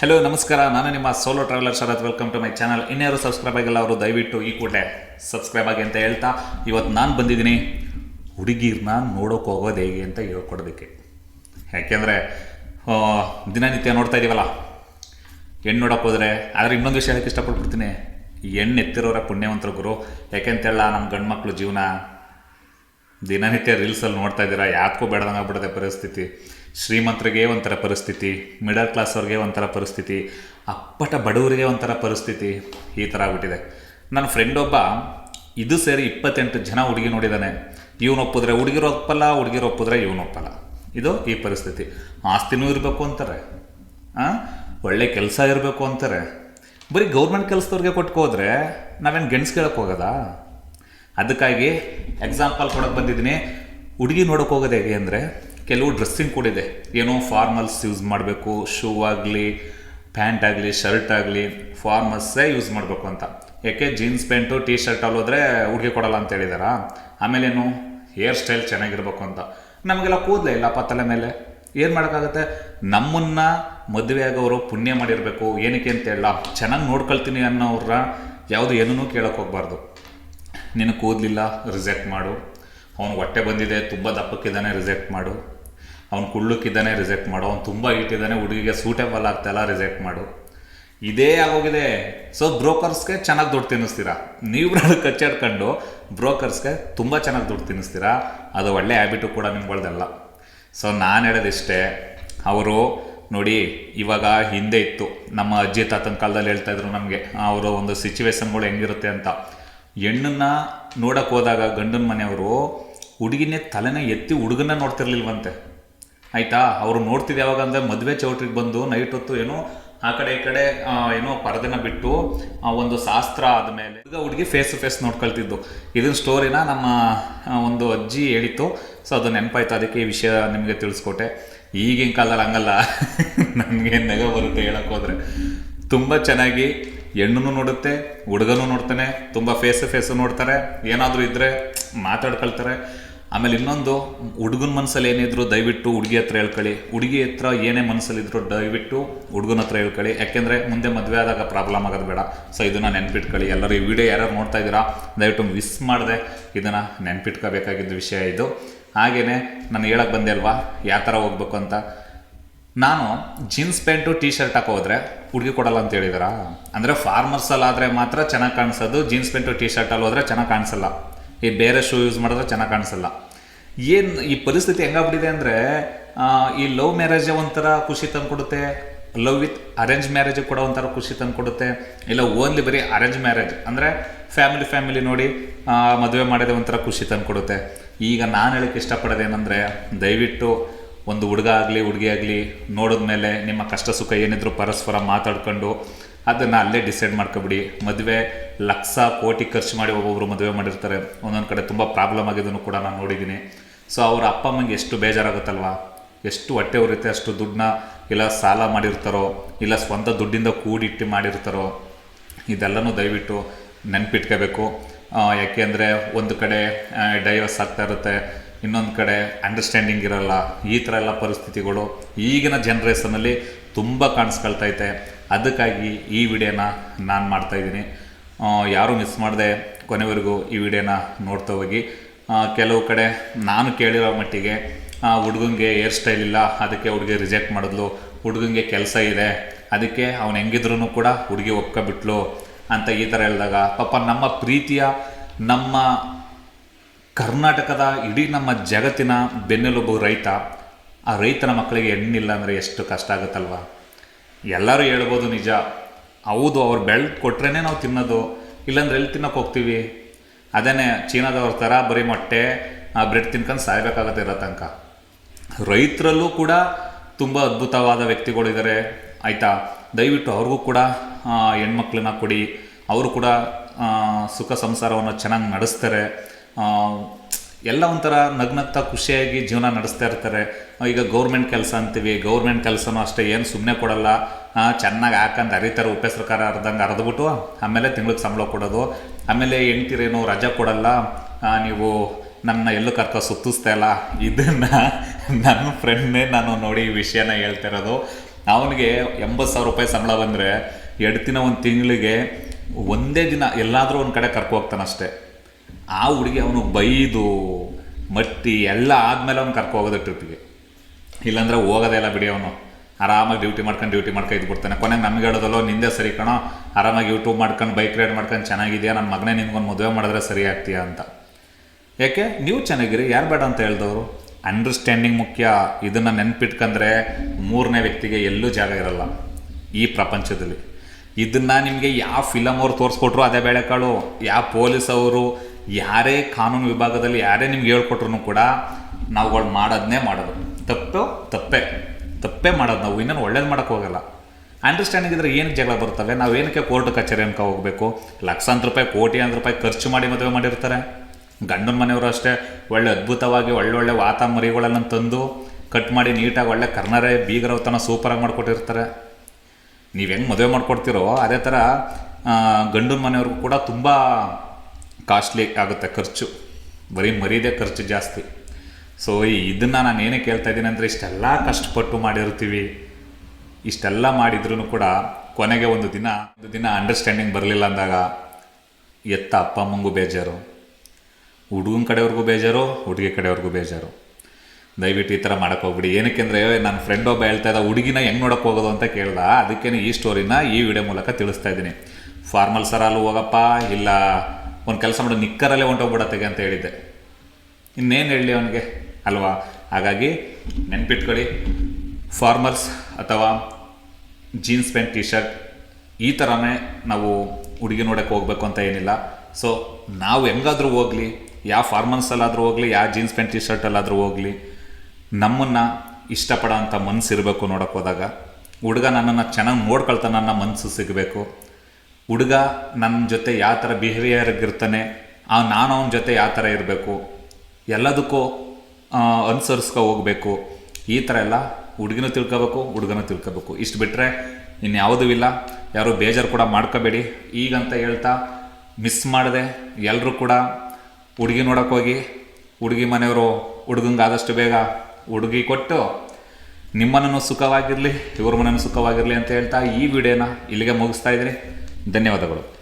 Hello ನಮಸ್ಕಾರ. ನಾನು ನಿಮ್ಮ solo traveller Sharath. Welcome to my channel ಇನ್ಯಾರು ಸಬ್ಸ್ಕ್ರೈಬ್ ಆಗಿಲ್ಲ ಅವರು, ದಯವಿಟ್ಟು ಈ ಕೂಡಲೇ ಸಬ್ಸ್ಕ್ರೈಬ್ ಆಗಿ ಅಂತ ಹೇಳ್ತಾ, ಇವತ್ತು ನಾನು ಬಂದಿದ್ದೀನಿ ಹುಡುಗಿರ್ನ ನೋಡೋಕೆ ಹೋಗೋದು ಹೇಗೆ ಅಂತ ಹೇಳ್ಕೊಡೋದಕ್ಕೆ. ಯಾಕೆಂದರೆ ದಿನನಿತ್ಯ ನೋಡ್ತಾ ಇದ್ದೀವಲ್ಲ ಹೆಣ್ಣು ನೋಡೋಕೆ ಹೋದರೆ, ಆದರೆ ಇನ್ನೊಂದು ವಿಷಯ ಹೇಳಕ್ಕೆ ಇಷ್ಟಪಡ್ಬಿಡ್ತೀನಿ ಹೆಣ್ಣು ಎತ್ತಿರೋರ ಪುಣ್ಯವಂತರ ಗುರು. ಯಾಕೆಂತೇಳ ನಮ್ಮ ಗಂಡು ಮಕ್ಕಳು ಜೀವನ ದಿನನಿತ್ಯ ರೀಲ್ಸಲ್ಲಿ ನೋಡ್ತಾ ಇದ್ದೀರಾ ಯಾಕೂ ಬೇಡದಂಗೆ ಆಗ್ಬಿಡುತ್ತೆ ಪರಿಸ್ಥಿತಿ. ಶ್ರೀಮಂತರಿಗೆ ಒಂಥರ ಪರಿಸ್ಥಿತಿ ಮಿಡಲ್ ಕ್ಲಾಸ್ ಅವ್ರಿಗೆ ಒಂಥರ ಪರಿಸ್ಥಿತಿ, ಅಪ್ಪಟ ಬಡವರಿಗೆ ಒಂಥರ ಪರಿಸ್ಥಿತಿ ಈ ಥರ ಆಗ್ಬಿಟ್ಟಿದೆ. ನನ್ನ ಫ್ರೆಂಡ್ ಒಬ್ಬ ಇದು ಸೇರಿ ಇಪ್ಪತ್ತೆಂಟು ಜನ ಹುಡುಗಿ ನೋಡಿದ್ದಾನೆ ಇವನು ಒಪ್ಪಿದ್ರೆ ಹುಡುಗಿರು ಒಪ್ಪಲ್ಲ, ಹುಡುಗಿರು ಒಪ್ಪಿದ್ರೆ ಇವನು ಒಪ್ಪಲ್ಲ. ಇದು ಈ ಪರಿಸ್ಥಿತಿ. ಆಸ್ತಿನೂ ಇರಬೇಕು ಅಂತಾರೆ. ಹಾಂ ಒಳ್ಳೆ ಕೆಲಸ ಇರಬೇಕು ಅಂತಾರೆ. ಬರೀ ಗೌರ್ಮೆಂಟ್ ಕೆಲಸದವ್ರಿಗೆ ಕೊಟ್ಕೋದ್ರೆ ನಾವೇನು ಗೆಣಸು ಕೇಳೋಕ್ಕೋಗದ ಹೋಗೋದಾ? ಅದಕ್ಕಾಗಿ ಎಕ್ಸಾಂಪಲ್ ಕೊಡೋಕೆ ಬಂದಿದ್ದೀನಿ. ಹುಡುಗಿ ನೋಡೋಕೆ ಹೋಗೋದು ಹೇಗೆ ಅಂದರೆ ಕೆಲವು ಡ್ರೆಸ್ಸಿಂಗ್ ಕೂಡಿದೆ ಏನೋ ಫಾರ್ಮಲ್ಸ್ ಯೂಸ್ ಮಾಡಬೇಕು ಶೂ ಆಗಲಿ ಪ್ಯಾಂಟ್ ಆಗಲಿ ಶರ್ಟ್ ಆಗಲಿ ಫಾರ್ಮಲ್ಸೇ ಯೂಸ್ ಮಾಡಬೇಕು ಅಂತ. ಯಾಕೆ? ಜೀನ್ಸ್ ಪ್ಯಾಂಟು ಟೀ ಶರ್ಟಲ್ಲಿ ಹೋದರೆ ಹುಡುಗಿ ಕೊಡಲ್ಲ ಅಂತ ಹೇಳಿದಾರಾ? ಆಮೇಲೇನು ಹೇರ್ ಸ್ಟೈಲ್ ಚೆನ್ನಾಗಿರ್ಬೇಕು ಅಂತ. ನಮಗೆಲ್ಲ ಕೂದಲೇ ಇಲ್ಲಪ್ಪ ತಲೆ ಮೇಲೆ. ಏನು ಮಾಡೋಕ್ಕಾಗುತ್ತೆ? ನಮ್ಮನ್ನು ಮದುವೆ ಆಗೋರು ಪುಣ್ಯ ಮಾಡಿರಬೇಕು. ಏನಕ್ಕೆ ಅಂತ ಹೇಳ ಚೆನ್ನಾಗಿ ನೋಡ್ಕೊಳ್ತೀನಿ ಅನ್ನೋರ ಯಾವುದು ಏನೂ ಕೇಳೋಕೆ ಹೋಗ್ಬಾರ್ದು. ನಿನಗೆ ಕೂದಲಿಲ್ಲ ರಿಜೆಕ್ಟ್ ಮಾಡು. ಅವನು ಹೊಟ್ಟೆ ಬಂದಿದೆ, ತುಂಬ ದಪ್ಪಕ್ಕಿದ್ದಾನೆ ರಿಜೆಕ್ಟ್ ಮಾಡು. ಅವ್ನು ಕುಳ್ಳಕ್ಕಿದ್ದಾನೆ ರಿಜೆಕ್ಟ್ ಮಾಡು. ಅವ್ನು ತುಂಬ ಇಟ್ಟಿದ್ದಾನೆ ಹುಡುಗಿಗೆ ಸೂಟೇಬಲ್ ಆಗ್ತಾಯಿಲ್ಲ ರಿಜೆಕ್ಟ್ ಮಾಡು. ಇದೇ ಆಗೋಗಿದೆ. ಸೊ ಬ್ರೋಕರ್ಸ್ಗೆ ಚೆನ್ನಾಗಿ ದುಡ್ಡು ತಿನ್ನಿಸ್ತೀರಾ? ನೀವು ಕಚ್ಚಾಡ್ಕೊಂಡು ಬ್ರೋಕರ್ಸ್ಗೆ ತುಂಬ ಚೆನ್ನಾಗಿ ದುಡ್ಡು ತಿನ್ನಿಸ್ತೀರಾ? ಅದು ಒಳ್ಳೆ ಹ್ಯಾಬಿಟು ಕೂಡ ನಿಮ್ಗಳ್ದಲ್ಲ. ಸೊ ನಾನು ಹೇಳೋದಿಷ್ಟೇ, ಅವರು ನೋಡಿ, ಇವಾಗ ಹಿಂದೆ ಇತ್ತು. ನಮ್ಮ ಅಜ್ಜಿ, ತಾತನ ಕಾಲದಲ್ಲಿ ಹೇಳ್ತಾ ಇದ್ರು ನಮಗೆ, ಅವರ ಒಂದು ಸಿಚುವೇಶನ್ಗಳು ಹೆಂಗಿರುತ್ತೆ ಅಂತ. ಹೆಣ್ಣನ್ನು ನೋಡಕ್ಕೆ ಹೋದಾಗ ಗಂಡನ ಮನೆಯವರು ಹುಡುಗಿನೇ ತಲೆನ ಎತ್ತಿ ಹುಡುಗನ ನೋಡ್ತಿರ್ಲಿಲ್ವಂತೆ. ಆಯ್ತಾ? ಅವರು ನೋಡ್ತಿದ್ದು ಯಾವಾಗ ಅಂದರೆ ಮದುವೆ ಚೌಟ್ರಿಗೆ ಬಂದು ನೈಟ್ ಹೊತ್ತು ಏನೋ ಆ ಕಡೆ ಈ ಕಡೆ ಏನೋ ಪರದೆನ ಬಿಟ್ಟು ಒಂದು ಶಾಸ್ತ್ರ ಆದಮೇಲೆ ಹುಡುಗ ಹುಡುಗಿ ಫೇಸ್ ಟು ಫೇಸ್ ನೋಡ್ಕೊಳ್ತಿದ್ದು. ಇದನ್ನ ಸ್ಟೋರಿನ ನಮ್ಮ ಒಂದು ಅಜ್ಜಿ ಹೇಳಿತ್ತು. ಸೊ ಅದು ನೆನಪಾಯ್ತು. ಅದಕ್ಕೆ ಈ ವಿಷಯ ನಿಮಗೆ ತಿಳಿಸ್ಕೊಟ್ಟೆ. ಈಗಿನ ಕಾಲದಲ್ಲಿ ಹಂಗಲ್ಲ. ನನಗೆ ನೆಗ ಬರುತ್ತೆ ಹೇಳಕ್ ಹೋದ್ರೆ. ತುಂಬ ಚೆನ್ನಾಗಿ ಹೆಣ್ಣು ನೋಡುತ್ತೆ, ಹುಡುಗನೂ ನೋಡ್ತಾನೆ, ತುಂಬ ಫೇಸ್ ಫೇಸು ನೋಡ್ತಾರೆ. ಏನಾದರೂ ಇದ್ದರೆ ಮಾತಾಡ್ಕೊಳ್ತಾರೆ. ಆಮೇಲೆ ಇನ್ನೊಂದು, ಹುಡುಗನ ಮನಸ್ಸಲ್ಲಿ ಏನಿದ್ರು ದಯವಿಟ್ಟು ಹುಡುಗಿ ಹತ್ರ ಹೇಳ್ಕೊಳ್ಳಿ. ಹುಡುಗಿ ಹತ್ರ ಏನೇ ಮನಸ್ಸಲ್ಲಿದ್ರು ದಯವಿಟ್ಟು ಹುಡುಗನ ಹತ್ರ ಹೇಳ್ಕೊಳ್ಳಿ. ಯಾಕೆಂದರೆ ಮುಂದೆ ಮದುವೆ ಆದಾಗ ಪ್ರಾಬ್ಲಮ್ ಆಗೋದು ಬೇಡ. ಸೊ ಇದನ್ನು ನೆನ್ಪಿಟ್ಕೊಳ್ಳಿ. ಎಲ್ಲರೂ ಈ ವಿಡಿಯೋ ಯಾರ್ಯಾರು ನೋಡ್ತಾ ಇದ್ದೀರಾ, ದಯವಿಟ್ಟು ಮಿಸ್ ಮಾಡಿದೆ ಇದನ್ನು ನೆನ್ಪಿಟ್ಕೋಬೇಕಾಗಿದ್ದ ವಿಷಯ ಇದು. ಹಾಗೆಯೇ ನಾನು ಹೇಳಕ್ಕೆ ಬಂದೆ ಅಲ್ವಾ, ಯಾವ ಥರ ಹೋಗ್ಬೇಕು ಅಂತ. ನಾನು ಜೀನ್ಸ್ ಪ್ಯಾಂಟು ಟೀ ಶರ್ಟ್ ಹಾಕೋದ್ರೆ ಹುಡುಗಿ ಕೊಡಲ್ಲ ಅಂತ ಹೇಳಿದಾರ? ಅಂದರೆ ಫಾರ್ಮರ್ಸಲ್ಲಾದರೆ ಮಾತ್ರ ಚೆನ್ನಾಗಿ ಕಾಣಿಸೋದು, ಜೀನ್ಸ್ ಪ್ಯಾಂಟು ಟೀ ಶರ್ಟಲ್ಲಿ ಹೋದ್ರೆ ಚೆನ್ನಾಗಿ ಕಾಣಿಸಲ್ಲ. ಈ ಬೇರೆ ಶೂ ಯೂಸ್ ಮಾಡಿದ್ರೆ ಚೆನ್ನಾಗಿ ಕಾಣಿಸಲ್ಲ. ಏನು ಈ ಪರಿಸ್ಥಿತಿ ಹೆಂಗಾಗ್ಬಿಟ್ಟಿದೆ ಅಂದರೆ ಈ ಲವ್ ಮ್ಯಾರೇಜ್ ಒಂಥರ ಖುಷಿ ತಂದುಕೊಡುತ್ತೆ ಲವ್ ವಿತ್ ಅರೇಂಜ್ ಮ್ಯಾರೇಜ್ ಕೂಡ ಒಂಥರ ಖುಷಿ ತಂದುಕೊಡುತ್ತೆ, ಇಲ್ಲ ಓನ್ಲಿ ಬರೀ ಅರೇಂಜ್ ಮ್ಯಾರೇಜ್ ಅಂದರೆ ಫ್ಯಾಮಿಲಿ ಫ್ಯಾಮಿಲಿ ನೋಡಿ ಮದುವೆ ಮಾಡಿದ್ರೆ ಒಂಥರ ಖುಷಿ ತಂದುಕೊಡುತ್ತೆ. ಈಗ ನಾನು ಹೇಳಕ್ಕೆ ಇಷ್ಟಪಡೋದು ಏನಂದರೆ, ದಯವಿಟ್ಟು ಒಂದು ಹುಡುಗ ಆಗಲಿ, ಹುಡುಗಿ ಆಗಲಿ, ನೋಡಿದ್ಮೇಲೆ ನಿಮ್ಮ ಕಷ್ಟ, ಸುಖ ಏನಿದ್ರು ಪರಸ್ಪರ ಮಾತಾಡ್ಕೊಂಡು ಅದನ್ನು ಅಲ್ಲೇ ಡಿಸೈಡ್ ಮಾಡ್ಕೊಬಿಡಿ. ಮದುವೆ ಲಕ್ಷ ಕೋಟಿ ಖರ್ಚು ಮಾಡಿ ಒಬ್ಬೊಬ್ಬರು ಮದುವೆ ಮಾಡಿರ್ತಾರೆ. ಒಂದೊಂದು ಕಡೆ ತುಂಬ ಪ್ರಾಬ್ಲಮ್ ಆಗಿದ್ದನ್ನು ಕೂಡ ನಾನು ನೋಡಿದ್ದೀನಿ. ಸೊ ಅವ್ರ ಅಪ್ಪ ಅಮ್ಮಂಗೆ ಎಷ್ಟು ಬೇಜಾರಾಗುತ್ತಲ್ವಾ? ಎಷ್ಟು ಹೊಟ್ಟೆ ಉರಿಯುತ್ತೆ, ಅಷ್ಟು ದುಡ್ಡನ್ನ ಇಲ್ಲ ಸಾಲ ಮಾಡಿರ್ತಾರೋ, ಇಲ್ಲ ಸ್ವಂತ ದುಡ್ಡಿಂದ ಕೂಡಿಟ್ಟು ಮಾಡಿರ್ತಾರೋ, ಇದೆಲ್ಲನೂ ದಯವಿಟ್ಟು ನೆನ್ಪಿಟ್ಕೋಬೇಕು. ಯಾಕೆ ಅಂದರೆ ಒಂದು ಕಡೆ ಡೈವರ್ಸ್ ಆಗ್ತಾ ಇರುತ್ತೆ. ಇನ್ನೊಂದು ಕಡೆ ಅಂಡರ್ಸ್ಟ್ಯಾಂಡಿಂಗ್ ಇರಲ್ಲ. ಈ ಥರ ಎಲ್ಲ ಪರಿಸ್ಥಿತಿಗಳು ಈಗಿನ ಜನ್ರೇಷನಲ್ಲಿ ತುಂಬ ಕಾಣಿಸ್ಕೊಳ್ತೈತೆ ಅದಕ್ಕಾಗಿ ಈ ವಿಡಿಯೋನ ನಾನು ಮಾಡ್ತಾಯಿದ್ದೀನಿ ಯಾರೂ ಮಿಸ್ ಮಾಡದೆ ಕೊನೆವರೆಗೂ ಈ ವಿಡಿಯೋನ ನೋಡ್ತಾ ಹೋಗಿ. ಕೆಲವು ಕಡೆ ನಾನು ಕೇಳಿರೋ ಮಟ್ಟಿಗೆ ಹುಡುಗಂಗೆ ಹೇರ್ ಸ್ಟೈಲ್ ಇಲ್ಲ, ಅದಕ್ಕೆ ಹುಡುಗಿ ರಿಜೆಕ್ಟ್ ಮಾಡಿದ್ಲು, ಹುಡುಗಂಗೆ ಕೆಲಸ ಇದೆ, ಅದಕ್ಕೆ ಅವನು ಹೆಂಗಿದ್ರು ಕೂಡ ಹುಡುಗಿ ಒಪ್ಕೊಬಿಟ್ಲು ಅಂತ ಈ ಥರ ಹೇಳಿದಾಗ, ಪಾಪ ನಮ್ಮ ಪ್ರೀತಿಯ, ನಮ್ಮ ಕರ್ನಾಟಕದ ಇಡೀ ನಮ್ಮ ಜಗತ್ತಿನ ಬೆನ್ನೆಲುಬು ರೈತ, ಆ ರೈತನ ಮಕ್ಕಳಿಗೆ ಹೆಣ್ಣಿಲ್ಲ ಅಂದರೆ ಎಷ್ಟು ಕಷ್ಟ ಆಗುತ್ತಲ್ವ? ಎಲ್ಲರೂ ಹೇಳ್ಬೋದು ನಿಜ. ಹೌದು, ಅವ್ರು ಬೆಳೆದು ಕೊಟ್ರೇ ನಾವು ತಿನ್ನೋದು. ಇಲ್ಲಾಂದ್ರೆ ಎಲ್ಲಿ ತಿನ್ನೋಕೆ ಹೋಗ್ತೀವಿ? ಅದೇನೆ ಚೀನಾದವ್ರ ಥರ ಬರೀ ಮೊಟ್ಟೆ ಬ್ರೆಡ್ ತಿನ್ಕೊಂಡು ಸಾಯ್ಬೇಕಾಗತ್ತೆ ಇರೋ ತನಕ. ರೈತರಲ್ಲೂ ಕೂಡ ತುಂಬ ಅದ್ಭುತವಾದ ವ್ಯಕ್ತಿಗಳಿದ್ದಾರೆ ಆಯಿತಾ? ದಯವಿಟ್ಟು ಅವ್ರಿಗೂ ಕೂಡ ಹೆಣ್ಮಕ್ಳನ್ನ ಕೊಡಿ. ಅವರು ಕೂಡ ಸುಖ ಸಂಸಾರವನ್ನು ಚೆನ್ನಾಗಿ ನಡೆಸ್ತಾರೆ. ಎಲ್ಲ ಒಂಥರ ನಗ್ನಗ್ತಾ ಖುಷಿಯಾಗಿ ಜೀವನ ನಡೆಸ್ತಾ ಇರ್ತಾರೆ. ಈಗ ಗೌರ್ಮೆಂಟ್ ಕೆಲಸ ಅಂತೀವಿ, ಗೌರ್ಮೆಂಟ್ ಕೆಲಸನೂ ಅಷ್ಟೇ, ಏನು ಸುಮ್ಮನೆ ಕೊಡಲ್ಲ. ಚೆನ್ನಾಗಿ ಹಾಕಂದು ಅರಿತಾರೆ ಉಪ ಸರ್ಕಾರ ಅರ್ಧಂಗೆ ಅರ್ದ್ಬಿಟ್ಟು, ಆಮೇಲೆ ತಿಂಗ್ಳಿಗೆ ಸಂಬಳ ಕೊಡೋದು. ಆಮೇಲೆ ಹೆಂಡ್ತಿರೇನು ರಜಾ ಕೊಡಲ್ಲ. ನೀವು ನನ್ನ ಎಲ್ಲೂ ಕರ್ಕ ಸುತ್ತಿಸ್ತಾ ಇಲ್ಲ. ಇದನ್ನು ನನ್ನ ಫ್ರೆಂಡ್ನೇ ನಾನು ನೋಡಿ ಈ ವಿಷಯನ ಹೇಳ್ತಿರೋದು ಅವನಿಗೆ ಎಂಬತ್ತು ಸಾವಿರ ರೂಪಾಯಿ ಸಂಬಳ ಬಂದರೆ ಎರಡು ದಿನ ಒಂದು ತಿಂಗಳಿಗೆ ಒಂದೇ ದಿನ ಎಲ್ಲಾದರೂ ಒಂದು ಕಡೆ ಕರ್ಕೊ ಹೋಗ್ತಾನಷ್ಟೇ ಆ ಹುಡುಗಿ ಅವನು ಬೈದು, ಮಟ್ಟಿ ಎಲ್ಲ ಆದಮೇಲೆ ಅವ್ನು ಕರ್ಕೊ ಹೋಗೋದು ಇಲ್ಲಾಂದ್ರೆ ಹೋಗೋದೇ ಇಲ್ಲ ಬಿಡಿ ಅವನು. ಆರಾಮಾಗಿ ಡ್ಯೂಟಿ ಮಾಡ್ಕೊಂಡು ಡ್ಯೂಟಿ ಮಾಡ್ಕೊಂಡು ಇದ್ಬಿಡ್ತಾನೆ ಕೊನೆಗೆ ನಮ್ಗೆ ಹೇಳೋದಲ್ಲೋ, ನಿಂದೆ ಸರಿ ಕಣೋ. ಆರಾಮಾಗಿ ಯೂಟ್ಯೂಬ್ ಮಾಡ್ಕೊಂಡು ಬೈಕ್ ರೈಡ್ ಮಾಡ್ಕೊಂಡು ಚೆನ್ನಾಗಿದೆಯಾ? ನನ್ನ ಮಗನೇ ನಿನ್ಗೊಂದು ಮದುವೆ ಮಾಡಿದ್ರೆ ಸರಿ ಆಗ್ತೀಯಾ ಅಂತ. ಯಾಕೆ ನೀವು ಚೆನ್ನಾಗಿರಿ, ಯಾರು ಬೇಡ ಅಂತ ಹೇಳ್ದವರು? ಅಂಡರ್ಸ್ಟ್ಯಾಂಡಿಂಗ್ ಮುಖ್ಯ. ಇದನ್ನು ನೆನ್ಪಿಟ್ಕಂದ್ರೆ ಮೂರನೇ ವ್ಯಕ್ತಿಗೆ ಎಲ್ಲೂ ಜಾಗ ಇರಲ್ಲ ಈ ಪ್ರಪಂಚದಲ್ಲಿ. ಇದನ್ನು ನಿಮಗೆ ಯಾವ ಫಿಲಮ್ ಅವ್ರು ತೋರಿಸ್ಕೊಟ್ರು ಅದೇ ಬೇಳೆಕಾಳು ಯಾವ ಪೊಲೀಸ್ ಅವರು, ಯಾರೇ ಕಾನೂನು ವಿಭಾಗದಲ್ಲಿ ಯಾರೇ ನಿಮ್ಗೆ ಹೇಳ್ಕೊಟ್ರು ಕೂಡ ನಾವುಗಳು ಮಾಡೋದನ್ನೇ ಮಾಡೋದು. ತಪ್ಪು, ತಪ್ಪೇ. ತಪ್ಪೇ ಮಾಡೋದು ನಾವು, ಇನ್ನೇನು ಒಳ್ಳೇದು ಮಾಡೋಕ್ಕೆ ಹೋಗಲ್ಲ. ಅಂಡರ್ಸ್ಟ್ಯಾಂಡಿಂಗ್ ಇದ್ರೆ ಏನಕ್ಕೆ ಜಗಳ ಬರ್ತವೆ? ನಾವು ಏನಕ್ಕೆ ಕೋರ್ಟ್ ಕಚೇರಿ ಅನ್ಕೋ ಹೋಗಬೇಕು? ಲಕ್ಷಾಂತರ ರೂಪಾಯಿ ಕೋಟಿ ರೂಪಾಯಿ ರೂಪಾಯಿ ಖರ್ಚು ಮಾಡಿ ಮದುವೆ ಮಾಡಿರ್ತಾರೆ. ಗಂಡನ ಮನೆಯವರು ಅಷ್ಟೇ, ಒಳ್ಳೆ ಅದ್ಭುತವಾಗಿ ಒಳ್ಳೊಳ್ಳೆ ವಾತ ಮರಿಗಳನ್ನು ತಂದು ಕಟ್ ಮಾಡಿ ನೀಟಾಗಿ ಒಳ್ಳೆ ಕರ್ನರೆ ಬೀಗರವತನ ಸೂಪರಾಗಿ ಮಾಡಿಕೊಟ್ಟಿರ್ತಾರೆ. ನೀವು ಹೆಂಗೆ ಮದುವೆ ಮಾಡ್ಕೊಡ್ತೀರೋ, ಅದೇ ಥರ ಗಂಡನ ಮನೆಯವ್ರಿಗೂ ಕೂಡ ತುಂಬ ಕಾಸ್ಟ್ಲಿ ಆಗುತ್ತೆ ಖರ್ಚು. ಬರೀ ಮರೀದೇ ಖರ್ಚು ಜಾಸ್ತಿ. ಸೊ ಇದನ್ನು ನಾನು ಏನೇ ಕೇಳ್ತಾ ಇದ್ದೀನಿ ಅಂದರೆ ಇಷ್ಟೆಲ್ಲ ಕಷ್ಟಪಟ್ಟು ಮಾಡಿರ್ತೀವಿ. ಇಷ್ಟೆಲ್ಲ ಮಾಡಿದ್ರೂ ಕೂಡ ಕೊನೆಗೆ ಒಂದು ದಿನ ಒಂದು ದಿನ ಅಂಡರ್ಸ್ಟ್ಯಾಂಡಿಂಗ್ ಬರಲಿಲ್ಲ ಅಂದಾಗ ಎತ್ತ ಅಪ್ಪ ಅಮ್ಮಂಗೂ ಬೇಜಾರು. ಹುಡುಗನ ಕಡೆಯವ್ರಿಗೂ ಬೇಜಾರು, ಹುಡುಗಿ ಕಡೆಯವ್ರಿಗೂ ಬೇಜಾರು. ದಯವಿಟ್ಟು ಈ ಥರ ಮಾಡಕ್ಕೆ ಹೋಗ್ಬಿಡಿ. ಏನಕ್ಕೆ ಅಂದರೆ ನನ್ನ ಫ್ರೆಂಡ್ ಒಬ್ಬ ಹೇಳ್ತಾ ಇದ್ದ, ಹುಡುಗಿನ ಹೆಂಗೆ ನೋಡಕ್ಕೆ ಹೋಗೋದು ಅಂತ ಕೇಳ್ದ. ಅದಕ್ಕೇ ಈ ಸ್ಟೋರಿನ ಈ ವಿಡಿಯೋ ಮೂಲಕ ತಿಳಿಸ್ತಾ ಇದ್ದೀನಿ. ಫಾರ್ಮಲ್ ಸರಲ್ಲಿ ಹೋಗಪ್ಪ, ಇಲ್ಲ, ಒಂದು ಕೆಲಸ ಮಾಡು, ನಿಕ್ಕರಲ್ಲೇ ಹೊಂಟೋಗ್ಬಿಡತ್ತೆ ಅಂತ ಹೇಳಿದ್ದೆ. ಇನ್ನೇನು ಹೇಳಲಿ ಅವನಿಗೆ? ಅಲ್ವಾ? ಹಾಗಾಗಿ ನೆನ್ಪಿಟ್ಕೊಳ್ಳಿ. ಫಾರ್ಮರ್ಸ್ ಅಥವಾ ಜೀನ್ಸ್ ಪ್ಯಾಂಟ್ ಟಿ ಶರ್ಟ್ ಈ ಥರನೇ ನಾವು ಹುಡುಗಿ ನೋಡೋಕ್ಕೆ ಹೋಗ್ಬೇಕು ಅಂತ ಏನಿಲ್ಲ. ಸೊ ನಾವು ಹೆಂಗಾದರೂ ಹೋಗಲಿ, ಯಾವ ಫಾರ್ಮಲ್ಸಲ್ಲಾದರೂ ಹೋಗಲಿ, ಯಾವ ಜೀನ್ಸ್ ಪ್ಯಾಂಟ್ ಟಿ ಶರ್ಟಲ್ಲಾದರೂ ಹೋಗಲಿ, ನಮ್ಮನ್ನು ಇಷ್ಟಪಡೋ ಅಂಥ ಮನಸ್ಸು ಇರಬೇಕು ನೋಡೋಕೆ ಹೋದಾಗ. ಹುಡುಗ ನನ್ನನ್ನು ಚೆನ್ನಾಗಿ ನೋಡ್ಕೊಳ್ತಾನೆ ನನ್ನ ಮನಸ್ಸು ಸಿಗಬೇಕು. ಹುಡುಗ ನನ್ನ ಜೊತೆ ಯಾವ ಥರ ಬಿಹೇವಿಯರ್ ಇರ್ತಾನೆ, ಆ ನಾನು ಅವನ ಜೊತೆ ಯಾವ ಥರ ಇರಬೇಕು, ಎಲ್ಲದಕ್ಕೂ ಅನುಸರಿಸ್ಕೊ ಹೋಗಬೇಕು. ಈ ಥರ ಎಲ್ಲ ಹುಡುಗಿನೂ ತಿಳ್ಕೊಬೇಕು, ಹುಡುಗನೂ ತಿಳ್ಕೊಬೇಕು. ಇಷ್ಟು ಬಿಟ್ಟರೆ ಇನ್ಯಾವುದೂ ಇಲ್ಲ. ಯಾರು ಬೇಜಾರು ಕೂಡ ಮಾಡ್ಕೋಬೇಡಿ. ಈಗಂತ ಹೇಳ್ತಾ ಮಿಸ್ ಮಾಡಿದೆ ಎಲ್ಲರೂ ಕೂಡ. ಹುಡುಗಿ ನೋಡೋಕೆ ಹೋಗಿ, ಹುಡುಗಿ ಮನೆಯವರು ಹುಡುಗಂಗೆ ಆದಷ್ಟು ಬೇಗ ಹುಡುಗಿ ಕೊಟ್ಟು ನಿಮ್ಮನೂ ಸುಖವಾಗಿರಲಿ, ಇವ್ರ ಮನೆಯೂ ಸುಖವಾಗಿರಲಿ ಅಂತ ಹೇಳ್ತಾ ಈ ವಿಡಿಯೋನ ಇಲ್ಲಿಗೆ ಮುಗಿಸ್ತಾ ಇದ್ದೀನಿ. ಧನ್ಯವಾದಗಳು.